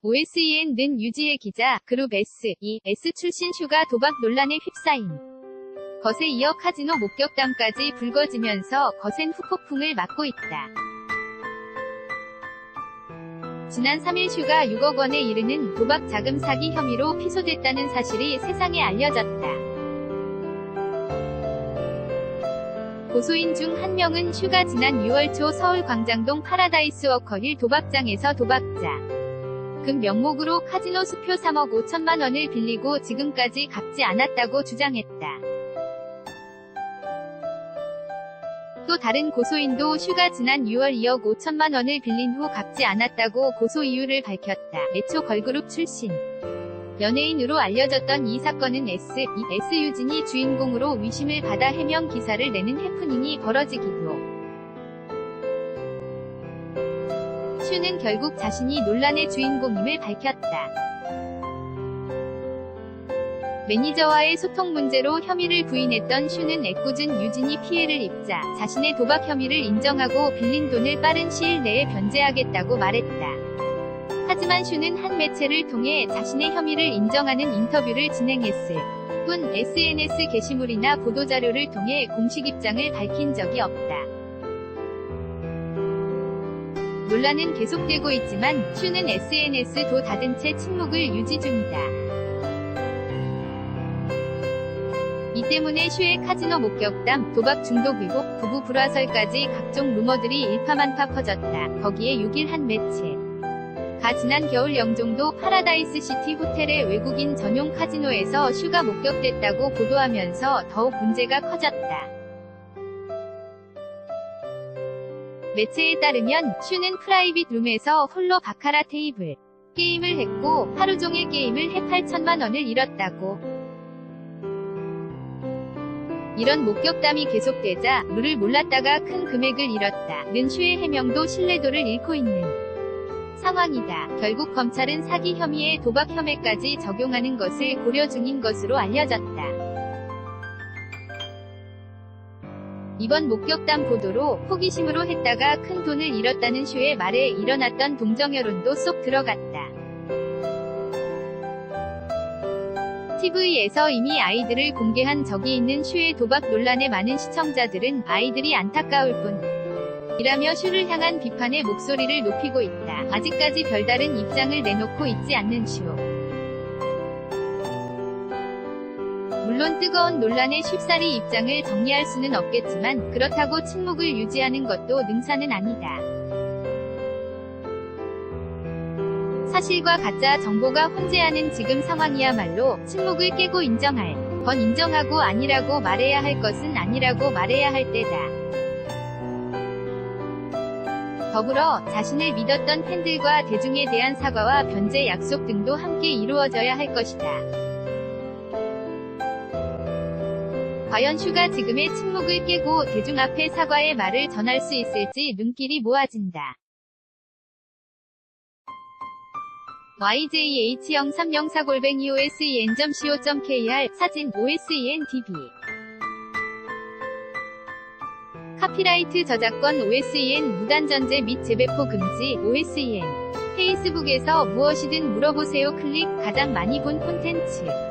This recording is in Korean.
OSEN 는 유지의 기자, 그룹 S, E, S 출신 슈가 도박 논란에 휩싸인 것에 이어 카지노 목격담까지 불거지면서 거센 후폭풍을 맞고 있다. 지난 3일 슈가 6억 원에 이르는 도박 자금 사기 혐의로 피소됐다는 사실이 세상에 알려졌다. 고소인 중 한 명은 슈가 지난 6월 초 서울 광장동 파라다이스 워커힐 도박장에서 도박자 금 명목으로 카지노 수표 3억 5천만 원을 빌리고 지금까지 갚지 않았다고 주장했다. 또 다른 고소인도 슈가 지난 6월 2억 5천만 원을 빌린 후 갚지 않았다고 고소 이유를 밝혔다. 애초 걸그룹 출신 연예인으로 알려졌던 이 사건은 S, E, S 유진이 주인공으로 위심을 받아 해명 기사를 내는 해프닝이 벌어지기도 슈는 결국 자신이 논란의 주인공임을 밝혔다. 매니저와의 소통 문제로 혐의를 부인했던 슈는 애꿎은 유진이 피해를 입자 자신의 도박 혐의를 인정하고 빌린 돈을 빠른 시일 내에 변제하겠다고 말했다. 하지만 슈는 한 매체를 통해 자신의 혐의를 인정하는 인터뷰를 진행했을 뿐 SNS 게시물이나 보도자료를 통해 공식 입장을 밝힌 적이 없다. 논란은 계속되고 있지만 슈는 SNS도 닫은 채 침묵을 유지 중이다. 이 때문에 슈의 카지노 목격담, 도박 중독 의혹, 부부 불화설까지 각종 루머들이 일파만파 퍼졌다. 거기에 6일 한 매체. 가 지난 겨울 영종도 파라다이스 시티 호텔의 외국인 전용 카지노에서 슈가 목격됐다고 보도하면서 더욱 문제가 커졌다. 매체에 따르면 슈는 프라이빗 룸에서 홀로 바카라 테이블 게임을 했고 하루 종일 게임을 해 8천만 원을 잃었다고. 이런 목격담이 계속되자 룰을 몰랐다가 큰 금액을 잃었다. 는 슈의 해명도 신뢰도를 잃고 있는 상황이다. 결국 검찰은 사기 혐의에 도박 혐의까지 적용하는 것을 고려 중인 것으로 알려졌다. 이번 목격담 보도로 호기심으로 했다가 큰 돈을 잃었다는 슈의 말에 일어났던 동정 여론도 쏙 들어갔다. TV에서 이미 아이들을 공개한 적이 있는 슈의 도박 논란에 많은 시청자들은 아이들이 안타까울 뿐 이라며 슈를 향한 비판의 목소리를 높이고 있다. 아직까지 별다른 입장을 내놓고 있지 않는 슈. 물론 뜨거운 논란에 쉽사리 입장을 정리할 수는 없겠지만 그렇다고 침묵을 유지하는 것도 능사는 아니다. 사실과 가짜 정보가 혼재하는 지금 상황이야말로 침묵을 깨고 인정할 건 인정하고 아니라고 말해야 할 것은 아니라고 말해야 할 때다. 더불어 자신을 믿었던 팬들과 대중에 대한 사과와 변제 약속 등도 함께 이루어져야 할 것이다. 과연 슈가 지금의 침묵을 깨고 대중 앞에 사과의 말을 전할 수 있을지 눈길이 모아진다. yjh0304골뱅이 osen.co.kr 사진 OSEN-DB 카피라이트 저작권 OSEN 무단전제 및 재배포 금지 OSEN 페이스북에서 무엇이든 물어보세요 클릭 가장 많이 본 콘텐츠